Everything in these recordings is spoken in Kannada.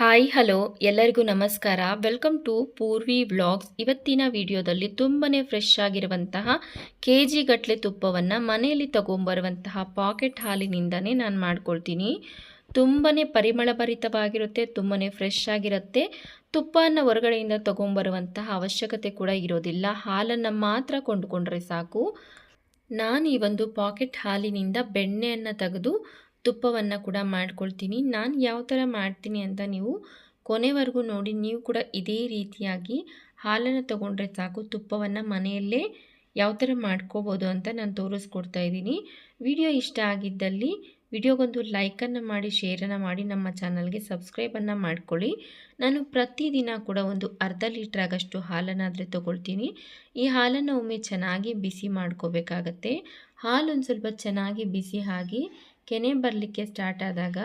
ಹಾಯ್, ಹಲೋ, ಎಲ್ಲರಿಗೂ ನಮಸ್ಕಾರ. Welcome to Poorvi vlogs. ಇವತ್ತಿನ ವಿಡಿಯೋದಲ್ಲಿ ತುಂಬನೇ ಫ್ರೆಶ್ ಆಗಿರುವಂತಹ ಕೆ ಜಿ ಗಟ್ಟಲೆ ತುಪ್ಪವನ್ನು ಮನೆಯಲ್ಲಿ ತಗೊಂಬರುವಂತಹ ಪಾಕೆಟ್ ಹಾಲಿನಿಂದನೇ ನಾನು ಮಾಡ್ಕೊಳ್ತೀನಿ. ತುಂಬನೇ ಪರಿಮಳಭರಿತವಾಗಿರುತ್ತೆ, ತುಂಬನೇ ಫ್ರೆಶ್ ಆಗಿರುತ್ತೆ. ತುಪ್ಪನ ಹೊರಗಡೆಯಿಂದ ತಗೊಂಬರುವಂತಹ ಅವಶ್ಯಕತೆ ಕೂಡ ಇರೋದಿಲ್ಲ. ಹಾಲನ್ನು ಮಾತ್ರ ಕೊಂಡುಕೊಂಡ್ರೆ ಸಾಕು. ನಾನು ಈ ಒಂದು ಪಾಕೆಟ್ ಹಾಲಿನಿಂದ ಬೆಣ್ಣೆಯನ್ನು ತೆಗೆದು ತುಪ್ಪವನ್ನು ಕೂಡ ಮಾಡ್ಕೊಳ್ತೀನಿ. ನಾನು ಯಾವ ಥರ ಮಾಡ್ತೀನಿ ಅಂತ ನೀವು ಕೊನೆವರೆಗೂ ನೋಡಿ, ನೀವು ಕೂಡ ಇದೇ ರೀತಿಯಾಗಿ ಹಾಲನ್ನು ತೊಗೊಂಡ್ರೆ ಸಾಕು, ತುಪ್ಪವನ್ನು ಮನೆಯಲ್ಲೇ ಯಾವ ಥರ ಮಾಡ್ಕೋಬೋದು ಅಂತ ನಾನು ತೋರಿಸ್ಕೊಡ್ತಾ ಇದ್ದೀನಿ. ವಿಡಿಯೋ ಇಷ್ಟ ಆಗಿದ್ದಲ್ಲಿ ವಿಡಿಯೋಗೊಂದು ಲೈಕನ್ನು ಮಾಡಿ ಶೇರನ್ನು ಮಾಡಿ, ನಮ್ಮ ಚಾನಲ್ಗೆ ಸಬ್ಸ್ಕ್ರೈಬನ್ನು ಮಾಡ್ಕೊಳ್ಳಿ. ನಾನು ಪ್ರತಿದಿನ ಕೂಡ ಒಂದು ಅರ್ಧ ಲೀಟ್ರ್ ಆಗಷ್ಟು ಹಾಲನ್ನಾದರೆ ತೊಗೊಳ್ತೀನಿ. ಈ ಹಾಲನ್ನು ಒಮ್ಮೆ ಚೆನ್ನಾಗಿ ಬಿಸಿ ಮಾಡ್ಕೋಬೇಕಾಗತ್ತೆ. ಹಾಲು ಒಂದು ಸ್ವಲ್ಪ ಚೆನ್ನಾಗಿ ಬಿಸಿ ಆಗಿ ಕೆನೆ ಬರಲಿಕ್ಕೆ ಸ್ಟಾರ್ಟ್ ಆದಾಗ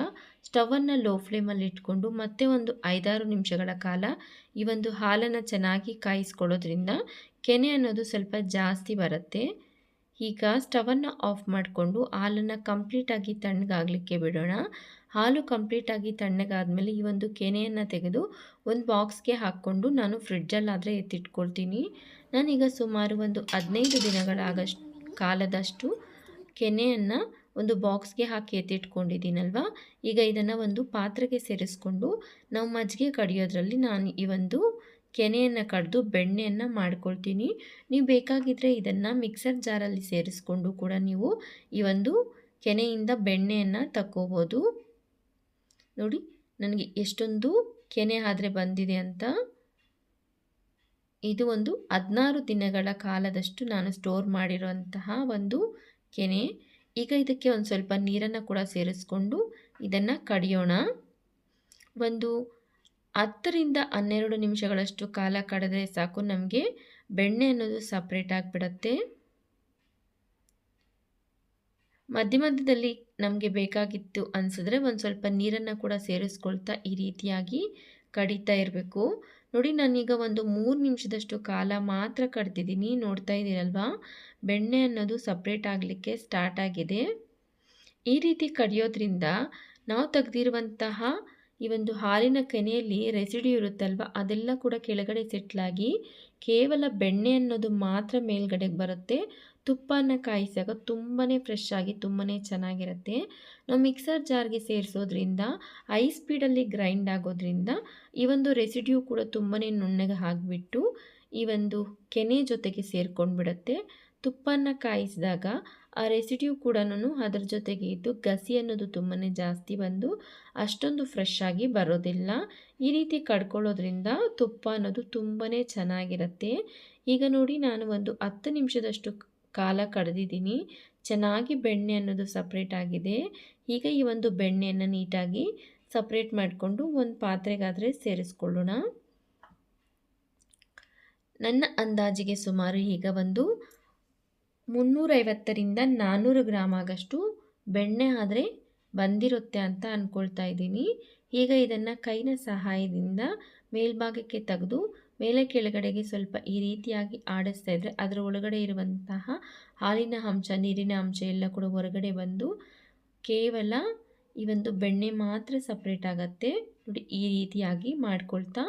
ಸ್ಟವನ್ನು ಲೋ ಫ್ಲೇಮಲ್ಲಿ ಇಟ್ಕೊಂಡು ಮತ್ತೆ ಒಂದು ಐದಾರು ನಿಮಿಷಗಳ ಕಾಲ ಈ ಒಂದು ಹಾಲನ್ನು ಚೆನ್ನಾಗಿ ಕಾಯಿಸ್ಕೊಳ್ಳೋದ್ರಿಂದ ಕೆನೆ ಅನ್ನೋದು ಸ್ವಲ್ಪ ಜಾಸ್ತಿ ಬರುತ್ತೆ. ಈಗ ಸ್ಟವನ್ನು ಆಫ್ ಮಾಡಿಕೊಂಡು ಹಾಲನ್ನು ಕಂಪ್ಲೀಟಾಗಿ ತಣ್ಣಗಾಗಲಿಕ್ಕೆ ಬಿಡೋಣ. ಹಾಲು ಕಂಪ್ಲೀಟಾಗಿ ತಣ್ಣಗಾದಮೇಲೆ ಈ ಒಂದು ಕೆನೆಯನ್ನು ತೆಗೆದು ಒಂದು ಬಾಕ್ಸ್ಗೆ ಹಾಕ್ಕೊಂಡು ನಾನು ಫ್ರಿಡ್ಜಲ್ಲಾದರೆ ಎತ್ತಿಟ್ಕೊಳ್ತೀನಿ. ನಾನೀಗ ಸುಮಾರು ಒಂದು ಹದಿನೈದು ದಿನಗಳಾಗಷ್ಟು ಕಾಲದಷ್ಟು ಕೆನೆಯನ್ನು ಒಂದು ಬಾಕ್ಸ್ಗೆ ಹಾಕಿ ಎತ್ತಿಟ್ಕೊಂಡಿದ್ದೀನಲ್ವ? ಈಗ ಇದನ್ನು ಒಂದು ಪಾತ್ರೆಗೆ ಸೇರಿಸ್ಕೊಂಡು ನಾವು ಮಜ್ಜಿಗೆ ಕಡಿಯೋದ್ರಲ್ಲಿ ನಾನು ಈ ಒಂದು ಕೆನೆಯನ್ನು ಕಡಿದು ಬೆಣ್ಣೆಯನ್ನು ಮಾಡ್ಕೊಳ್ತೀನಿ. ನೀವು ಬೇಕಾಗಿದ್ದರೆ ಇದನ್ನು ಮಿಕ್ಸರ್ ಜಾರಲ್ಲಿ ಸೇರಿಸ್ಕೊಂಡು ಕೂಡ ನೀವು ಈ ಒಂದು ಕೆನೆಯಿಂದ ಬೆಣ್ಣೆಯನ್ನು ತಕ್ಕೋಬೋದು. ನೋಡಿ, ನನಗೆ ಎಷ್ಟೊಂದು ಕೆನೆ ಆದರೆ ಬಂದಿದೆ ಅಂತ. ಇದು ಒಂದು ಹದಿನಾರು ದಿನಗಳ ಕಾಲದಷ್ಟು ನಾನು ಸ್ಟೋರ್ ಮಾಡಿರುವಂತಹ ಒಂದು ಕೆನೆ. ಈಗ ಇದಕ್ಕೆ ಒಂದು ಸ್ವಲ್ಪ ನೀರನ್ನು ಕೂಡ ಸೇರಿಸ್ಕೊಂಡು ಇದನ್ನು ಕಡಿಯೋಣ. ಒಂದು ಹತ್ತರಿಂದ ಹನ್ನೆರಡು ನಿಮಿಷಗಳಷ್ಟು ಕಾಲ ಕಡಿದ್ರೆ ಸಾಕು, ನಮಗೆ ಬೆಣ್ಣೆ ಅನ್ನೋದು ಸಪ್ರೇಟ್ ಆಗಿಬಿಡತ್ತೆ. ಮಧ್ಯ ಮಧ್ಯದಲ್ಲಿ ನಮಗೆ ಬೇಕಾಗಿತ್ತು ಅನಿಸಿದ್ರೆ ಒಂದು ಸ್ವಲ್ಪ ನೀರನ್ನು ಕೂಡ ಸೇರಿಸ್ಕೊಳ್ತಾ ಈ ರೀತಿಯಾಗಿ ಕಡಿತಾ ಇರಬೇಕು. ನೋಡಿ, ನಾನೀಗ ಒಂದು ಮೂರು ನಿಮಿಷದಷ್ಟು ಕಾಲ ಮಾತ್ರ ಕಡ್ತಿದ್ದೀನಿ ನೋಡ್ತಾ ಇದ್ದೀರಲ್ವಾ? ಬೆಣ್ಣೆ ಅನ್ನೋದು ಸಪ್ರೇಟ್ ಆಗಲಿಕ್ಕೆ ಸ್ಟಾರ್ಟ್ ಆಗಿದೆ. ಈ ರೀತಿ ಕಡಿಯೋದ್ರಿಂದ ನಾವು ತೆಗೆದಿರುವಂತಹ ಈ ಒಂದು ಹಾಲಿನ ಕೆನೆಯಲ್ಲಿ ರೆಸಿಡಿ ಇರುತ್ತಲ್ವ, ಅದೆಲ್ಲ ಕೂಡ ಕೆಳಗಡೆ ಸೆಟ್ಲಾಗಿ ಕೇವಲ ಬೆಣ್ಣೆ ಅನ್ನೋದು ಮಾತ್ರ ಮೇಲ್ಗಡೆಗೆ ಬರುತ್ತೆ. ತುಪ್ಪನ ಕಾಯಿಸಿದಾಗ ತುಂಬಾ ಫ್ರೆಶ್ ಆಗಿ ತುಂಬಾ ಚೆನ್ನಾಗಿರುತ್ತೆ. ನಾವು ಮಿಕ್ಸರ್ ಜಾರ್ಗೆ ಸೇರಿಸೋದ್ರಿಂದ ಐ ಸ್ಪೀಡಲ್ಲಿ ಗ್ರೈಂಡ್ ಆಗೋದ್ರಿಂದ ಈ ಒಂದು ರೆಸಿಡ್ಯೂ ಕೂಡ ತುಂಬಾ ನುಣ್ಣಗೆ ಆಗಿಬಿಟ್ಟು ಈ ಒಂದು ಕೆನೆ ಜೊತೆಗೆ ಸೇರ್ಕೊಂಡು ಬಿಡುತ್ತೆ ತುಪ್ಪನ ಕಾಯಿಸಿದಾಗ ಆ ರೆಸಿಡ್ಯೂ ಕೂಡ ಅದರ ಜೊತೆಗೆ ಇದ್ದು ಗಸಿ ಅನ್ನೋದು ತುಂಬಾ ಜಾಸ್ತಿ ಬಂದು ಅಷ್ಟೊಂದು ಫ್ರೆಶ್ ಆಗಿ ಬರೋದಿಲ್ಲ. ಈ ರೀತಿ ಕಡ್ಕೊಳ್ಳೋದ್ರಿಂದ ತುಪ್ಪ ಅನ್ನೋದು ತುಂಬಾ ಚೆನ್ನಾಗಿರುತ್ತೆ. ಈಗ ನೋಡಿ ನಾನು ಒಂದು ಹತ್ತು ನಿಮಿಷದಷ್ಟು ಕಾಲ ಕಡ್ದಿದ್ದೀನಿ. ಚೆನ್ನಾಗಿ ಬೆಣ್ಣೆ ಅನ್ನೋದು ಸಪ್ರೇಟ್ ಆಗಿದೆ. ಈಗ ಈ ಒಂದು ಬೆಣ್ಣೆಯನ್ನು ನೀಟಾಗಿ ಸಪ್ರೇಟ್ ಮಾಡಿಕೊಂಡು ಒಂದು ಪಾತ್ರೆಗಾದರೆ ಸೇರಿಸ್ಕೊಳ್ಳೋಣ. ನನ್ನ ಅಂದಾಜಿಗೆ ಸುಮಾರು ಈಗ ಒಂದು ಮುನ್ನೂರೈವತ್ತರಿಂದ ನಾನ್ನೂರು ಗ್ರಾಮ್ ಆಗಷ್ಟು ಬೆಣ್ಣೆ ಆದರೆ ಬಂದಿರುತ್ತೆ ಅಂತ ಅಂದ್ಕೊಳ್ತಾ ಇದ್ದೀನಿ. ಈಗ ಇದನ್ನು ಕೈನ ಸಹಾಯದಿಂದ ಮೇಲ್ಭಾಗಕ್ಕೆ ತೆಗೆದು ಮೇಲೆ ಕೆಳಗಡೆಗೆ ಸ್ವಲ್ಪ ಈ ರೀತಿಯಾಗಿ ಆಡಿಸ್ತಾ ಇದ್ದರೆ ಅದರ ಒಳಗಡೆ ಇರುವಂತಹ ಹಾಲಿನ ಅಂಶ, ನೀರಿನ ಅಂಶ ಎಲ್ಲ ಕೂಡ ಹೊರಗಡೆ ಬಂದು ಕೇವಲ ಈ ಒಂದು ಬೆಣ್ಣೆ ಮಾತ್ರ ಸಪ್ರೇಟ್ ಆಗುತ್ತೆ. ನೋಡಿ, ಈ ರೀತಿಯಾಗಿ ಮಾಡ್ಕೊಳ್ತಾ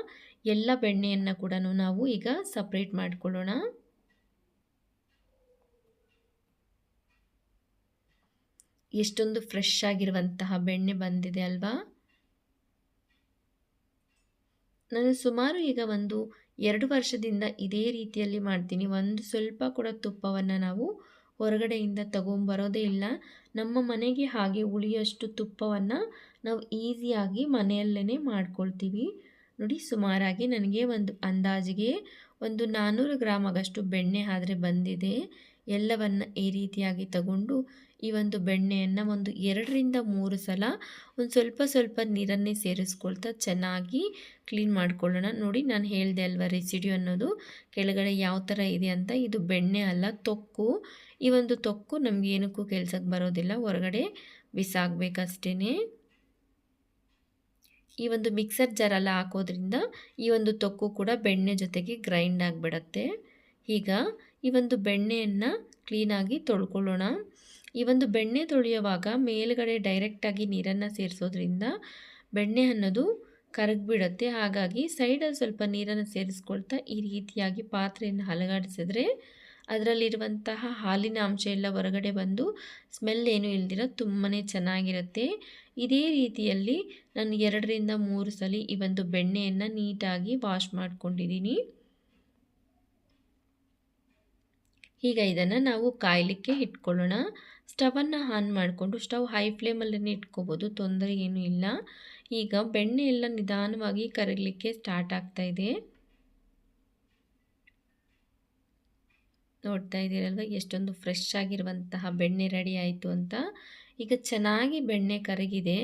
ಎಲ್ಲ ಬೆಣ್ಣೆಯನ್ನು ಕೂಡ ನಾವು ಈಗ ಸಪ್ರೇಟ್ ಮಾಡ್ಕೊಳ್ಳೋಣ. ಎಷ್ಟೊಂದು ಫ್ರೆಶ್ ಆಗಿರುವಂತಹ ಬೆಣ್ಣೆ ಬಂದಿದೆ ಅಲ್ವಾ? ನಾನು ಸುಮಾರು ಈಗ ಒಂದು ಎರಡು ವರ್ಷದಿಂದ ಇದೇ ರೀತಿಯಲ್ಲಿ ಮಾಡ್ತೀನಿ. ಒಂದು ಸ್ವಲ್ಪ ಕೂಡ ತುಪ್ಪವನ್ನು ನಾವು ಹೊರಗಡೆಯಿಂದ ತಗೊಂಬರೋದೇ ಇಲ್ಲ. ನಮ್ಮ ಮನೆಗೆ ಹಾಗೆ ಉಳಿಯೋಷ್ಟು ತುಪ್ಪವನ್ನು ನಾವು ಈಸಿಯಾಗಿ ಮನೆಯಲ್ಲೇ ಮಾಡ್ಕೊಳ್ತೀವಿ. ನೋಡಿ, ಸುಮಾರಾಗಿ ನನಗೆ ಒಂದು ಅಂದಾಜಿಗೆ ಒಂದು ನಾನ್ನೂರು ಗ್ರಾಮ್ ಆಗಷ್ಟು ಬೆಣ್ಣೆ ಆದರೆ ಬಂದಿದೆ. ಎಲ್ಲವನ್ನು ಈ ರೀತಿಯಾಗಿ ತಗೊಂಡು ಈ ಒಂದು ಬೆಣ್ಣೆಯನ್ನು ಒಂದು ಎರಡರಿಂದ ಮೂರು ಸಲ ಒಂದು ಸ್ವಲ್ಪ ಸ್ವಲ್ಪ ನೀರನ್ನೇ ಸೇರಿಸ್ಕೊಳ್ತಾ ಚೆನ್ನಾಗಿ ಕ್ಲೀನ್ ಮಾಡ್ಕೊಳ್ಳೋಣ. ನೋಡಿ ನಾನು ಹೇಳಿದೆ ಅಲ್ವಾ ರೆಸಿಡ್ಯೂ ಅನ್ನೋದು. ಕೆಳಗಡೆ ಯಾವ ಥರ ಇದೆ ಅಂತ ಇದು ಬೆಣ್ಣೆ ಅಲ್ಲ, ತೊಕ್ಕು. ಈ ಒಂದು ತೊಕ್ಕು ನಮ್ಗೆ ಏನಕ್ಕೂ ಕೆಲ್ಸಕ್ಕೆ ಬರೋದಿಲ್ಲ, ಹೊರಗಡೆ ಬಿಸಾಕಬೇಕಷ್ಟೇ ಈ ಒಂದು ಮಿಕ್ಸರ್ ಜಾರೆಲ್ಲ ಹಾಕೋದ್ರಿಂದ ಈ ಒಂದು ತೊಕ್ಕು ಕೂಡ ಬೆಣ್ಣೆ ಜೊತೆಗೆ ಗ್ರೈಂಡ್ ಆಗಿಬಿಡತ್ತೆ. ಈಗ ಈ ಒಂದು ಬೆಣ್ಣೆಯನ್ನು ಕ್ಲೀನಾಗಿ ತೊಳ್ಕೊಳ್ಳೋಣ. ಈ ಒಂದು ಬೆಣ್ಣೆ ತೊಳೆಯುವಾಗ ಮೇಲುಗಡೆ ಡೈರೆಕ್ಟಾಗಿ ನೀರನ್ನು ಸೇರಿಸೋದ್ರಿಂದ ಬೆಣ್ಣೆ ಅನ್ನೋದು ಕರಗಿಬಿಡುತ್ತೆ. ಹಾಗಾಗಿ ಸೈಡಲ್ಲಿ ಸ್ವಲ್ಪ ನೀರನ್ನು ಸೇರಿಸ್ಕೊಳ್ತಾ ಈ ರೀತಿಯಾಗಿ ಪಾತ್ರೆಯನ್ನು ಅಲಗಾಡಿಸಿದ್ರೆ ಅದರಲ್ಲಿರುವಂತಹ ಹಾಲಿನ ಅಂಶ ಎಲ್ಲ ಹೊರಗಡೆ ಬಂದು ಸ್ಮೆಲ್ ಏನೂ ಇಲ್ದಿರೋ ತುಂಬಾ ಚೆನ್ನಾಗಿರುತ್ತೆ. ಇದೇ ರೀತಿಯಲ್ಲಿ ನಾನು ಎರಡರಿಂದ ಮೂರು ಸಲ ಈ ಒಂದು ಬೆಣ್ಣೆಯನ್ನು ನೀಟಾಗಿ ವಾಶ್ ಮಾಡ್ಕೊಂಡಿದ್ದೀನಿ. ಈಗ ಇದನ್ನು ನಾವು ಕಾಯಲಿಕ್ಕೆ ಇಟ್ಕೊಳ್ಳೋಣ. ಸ್ಟವನ್ನು ಆನ್ ಮಾಡಿಕೊಂಡು ಸ್ಟವ್ ಹೈ ಫ್ಲೇಮಲ್ಲೇ ಇಟ್ಕೋಬೋದು, ತೊಂದರೆ ಏನೂ ಇಲ್ಲ. ಈಗ ಬೆಣ್ಣೆ ಎಲ್ಲ ನಿಧಾನವಾಗಿ ಕರಗಲಿಕ್ಕೆ ಸ್ಟಾರ್ಟ್ ಆಗ್ತಾ ಇದೆ. ನೋಡ್ತಾ ಇದ್ದೀರಲ್ವ, ಎಷ್ಟೊಂದು ಫ್ರೆಶ್ ಆಗಿರುವಂತಹ ಬೆಣ್ಣೆ ರೆಡಿ ಆಯಿತು ಅಂತ. ಈಗ ಚೆನ್ನಾಗಿ ಬೆಣ್ಣೆ ಕರಗಿದೆ.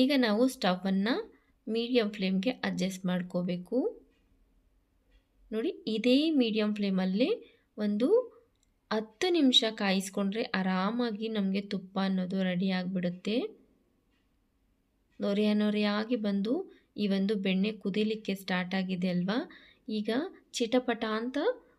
ಈಗ ನಾವು ಸ್ಟವನ್ನು ಮೀಡಿಯಮ್ ಫ್ಲೇಮ್ಗೆ ಅಡ್ಜಸ್ಟ್ ಮಾಡ್ಕೋಬೇಕು. ನೋಡಿ, ಇದೇ ಮೀಡಿಯಮ್ ಫ್ಲೇಮಲ್ಲಿ ಒಂದು ಹತ್ತು ನಿಮಿಷ ಕಾಯಿಸ್ಕೊಂಡ್ರೆ ಆರಾಮಾಗಿ ನಮಗೆ ತುಪ್ಪ ಅನ್ನೋದು ರೆಡಿ ಆಗಿಬಿಡುತ್ತೆ. ನೊರೆಯ ನೊರೆಯಾಗಿ ಬಂದು ಈ ಒಂದು ಬೆಣ್ಣೆ ಕುದಿಲಿಕ್ಕೆ ಸ್ಟಾರ್ಟ್ ಆಗಿದೆ ಅಲ್ವಾ? ಈಗ ಚಿಟಪಟ ಅಂತ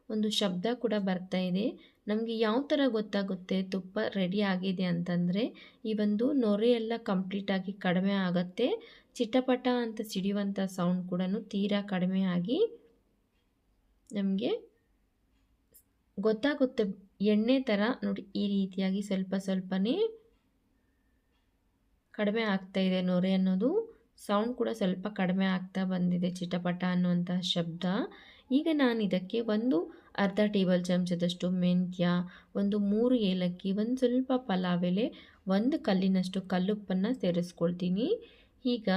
ಒಂದು ಶಬ್ದ ಕೂಡ ಬರ್ತಾ ಇದೆ. ನಮಗೆ ಯಾವ ಥರ ಗೊತ್ತಾಗುತ್ತೆ ತುಪ್ಪ ರೆಡಿ ಆಗಿದೆ ಅಂತಂದರೆ, ಈ ಒಂದು ನೊರೆ ಎಲ್ಲ ಕಂಪ್ಲೀಟಾಗಿ ಕಡಿಮೆ ಆಗುತ್ತೆ. ಚಿಟಪಟ ಅಂತ ಸಿಡಿಯುವಂಥ ಸೌಂಡ್ ಕೂಡ ತೀರಾ ಕಡಿಮೆ ಆಗಿ ನಮಗೆ ಗೊತ್ತಾಗುತ್ತೆ ಎಣ್ಣೆ ಥರ ನೋಡಿ ಈ ರೀತಿಯಾಗಿ ಸ್ವಲ್ಪ ಸ್ವಲ್ಪನೇ ಕಡಿಮೆ ಆಗ್ತಾ ಇದೆ ನೊರೆ ಅನ್ನೋದು. ಸೌಂಡ್ ಕೂಡ ಸ್ವಲ್ಪ ಕಡಿಮೆ ಆಗ್ತಾ ಬಂದಿದೆ ಚಿಟಪಟ ಅನ್ನುವಂತಹ ಶಬ್ದ. ಈಗ ನಾನು ಇದಕ್ಕೆ ಒಂದು ಅರ್ಧ ಟೇಬಲ್ ಚಮಚದಷ್ಟು ಮೆಂತ್ಯ, ಒಂದು ಮೂರು ಏಲಕ್ಕಿ, ಒಂದು ಸ್ವಲ್ಪ ಪಲಾವ್ ಎಲೆ, ಒಂದು ಕಲ್ಲಿನಷ್ಟು ಕಲ್ಲುಪ್ಪನ್ನು ಸೇರಿಸ್ಕೊಳ್ತೀನಿ. ಈಗ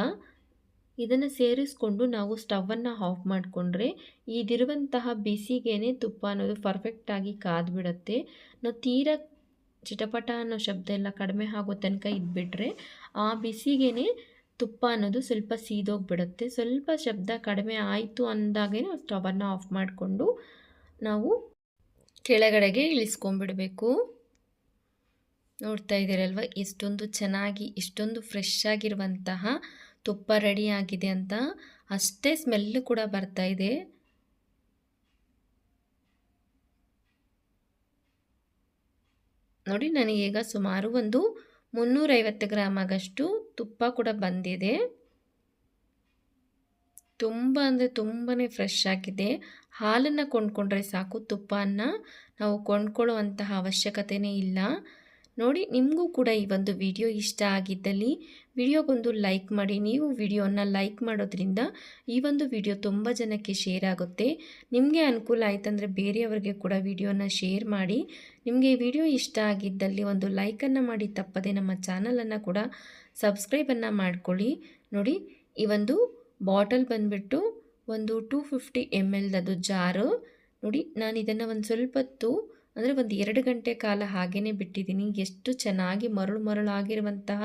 ಇದನ್ನು ಸೇರಿಸ್ಕೊಂಡು ನಾವು ಸ್ಟವನ್ನು ಆಫ್ ಮಾಡಿಕೊಂಡ್ರೆ ಇದಿರುವಂತಹ ಬಿಸಿಗೇನೆ ತುಪ್ಪ ಅನ್ನೋದು ಪರ್ಫೆಕ್ಟಾಗಿ ಕಾದ್ಬಿಡತ್ತೆ. ನಾವು ತೀರ ಚಿಟಪಟ ಅನ್ನೋ ಶಬ್ದ ಎಲ್ಲ ಕಡಿಮೆ ಆಗೋ ತನಕ ಇದ್ಬಿಟ್ರೆ ಆ ಬಿಸಿಗೇನೆ ತುಪ್ಪ ಅನ್ನೋದು ಸ್ವಲ್ಪ ಸೀದೋಗಿಬಿಡುತ್ತೆ. ಸ್ವಲ್ಪ ಶಬ್ದ ಕಡಿಮೆ ಆಯಿತು ಅಂದಾಗೇ ಸ್ಟವನ್ನು ಆಫ್ ಮಾಡಿಕೊಂಡು ನಾವು ಕೆಳಗಡೆಗೆ ಇಳಿಸ್ಕೊಂಡ್ಬಿಡಬೇಕು. ನೋಡ್ತಾ ಇದ್ದೀರಲ್ವ? ಇಷ್ಟೊಂದು ಚೆನ್ನಾಗಿ ಇಷ್ಟೊಂದು ಫ್ರೆಶ್ ಆಗಿರುವಂತಹ ತುಪ್ಪ ರೆಡಿ ಆಗಿದೆ ಅಂತ ಅಷ್ಟೇ ಸ್ಮೆಲ್ ಕೂಡ ಬರ್ತಾ ಇದೆ. ನೋಡಿ ನನಗೀಗ ಸುಮಾರು ಒಂದು ಮುನ್ನೂರೈವತ್ತು ಗ್ರಾಮ್ ಆಗಷ್ಟು ತುಪ್ಪ ಕೂಡ ಬಂದಿದೆ. ತುಂಬ ಅಂದರೆ ತುಂಬಾ ಫ್ರೆಶ್ ಆಗಿದೆ. ಹಾಲನ್ನು ಕೊಂಡ್ಕೊಂಡ್ರೆ ಸಾಕು ತುಪ್ಪನ ನಾವು ಕೊಂಡ್ಕೊಳ್ಳುವಂತಹ ಅವಶ್ಯಕತೆಯೇ ಇಲ್ಲ. ನೋಡಿ, ನಿಮಗೂ ಕೂಡ ಈ ಒಂದು ವಿಡಿಯೋ ಇಷ್ಟ ಆಗಿದ್ದಲ್ಲಿ, ವಿಡಿಯೋಗೊಂದು ಲೈಕ್ ಮಾಡಿ. ನೀವು ವಿಡಿಯೋನ ಲೈಕ್ ಮಾಡೋದ್ರಿಂದ ಈ ಒಂದು ವಿಡಿಯೋ ತುಂಬ ಜನಕ್ಕೆ ಶೇರ್ ಆಗುತ್ತೆ. ನಿಮಗೆ ಅನುಕೂಲ ಆಯ್ತಂದರೆ ಬೇರೆಯವರಿಗೆ ಕೂಡ ವಿಡಿಯೋನ ಶೇರ್ ಮಾಡಿ. ನಿಮಗೆ ಈ ವಿಡಿಯೋ ಇಷ್ಟ ಆಗಿದ್ದಲ್ಲಿ ಒಂದು ಲೈಕನ್ನು ಮಾಡಿ, ತಪ್ಪದೆ ನಮ್ಮ ಚಾನಲನ್ನು ಕೂಡ ಸಬ್ಸ್ಕ್ರೈಬನ್ನು ಮಾಡಿಕೊಳ್ಳಿ. ನೋಡಿ, ಈ ಒಂದು ಬಾಟಲ್ ಬಂದುಬಿಟ್ಟು ಒಂದು ಟೂ ಫಿಫ್ಟಿ ಎಂ ಎಲ್ದದು ಜಾರು. ನೋಡಿ ನಾನು ಇದನ್ನು ಒಂದು ಸ್ವಲ್ಪ ಹೊತ್ತು ಅಂದರೆ ಒಂದು ಎರಡು ಗಂಟೆ ಕಾಲ ಹಾಗೇ ಬಿಟ್ಟಿದ್ದೀನಿ. ಎಷ್ಟು ಚೆನ್ನಾಗಿ ಮರಳು ಮರಳಾಗಿರುವಂತಹ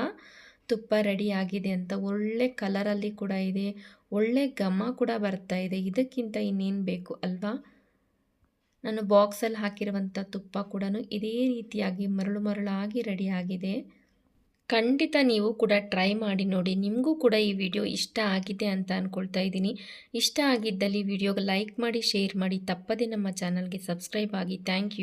ತುಪ್ಪ ರೆಡಿ ಆಗಿದೆ ಅಂತ ಒಳ್ಳೆ ಕಲರಲ್ಲಿ ಕೂಡ ಇದೆ. ಒಳ್ಳೆ ಘಮ ಕೂಡ ಬರ್ತಾ ಇದೆ. ಇದಕ್ಕಿಂತ ಇನ್ನೇನು ಬೇಕು ಅಲ್ವಾ? ನಾನು ಬಾಕ್ಸಲ್ಲಿ ಹಾಕಿರುವಂಥ ತುಪ್ಪ ಕೂಡ ಇದೇ ರೀತಿಯಾಗಿ ಮರಳು ಮರಳಾಗಿ ರೆಡಿ ಆಗಿದೆ. ಖಂಡಿತ ನೀವು ಕೂಡ ಟ್ರೈ ಮಾಡಿ ನೋಡಿ. ನಿಮಗೂ ಕೂಡ ಈ ವಿಡಿಯೋ ಇಷ್ಟ ಆಗಿದೆ ಅಂತ ಅಂದ್ಕೊಳ್ತಾ ಇದ್ದೀನಿ. ಇಷ್ಟ ಆಗಿದ್ದಲ್ಲಿ ವಿಡಿಯೋಗೆ ಲೈಕ್ ಮಾಡಿ ಶೇರ್ ಮಾಡಿ. ತಪ್ಪದೆ ನಮ್ಮ ಚಾನಲ್ಗೆ ಸಬ್ಸ್ಕ್ರೈಬ್ ಆಗಿ. Thank you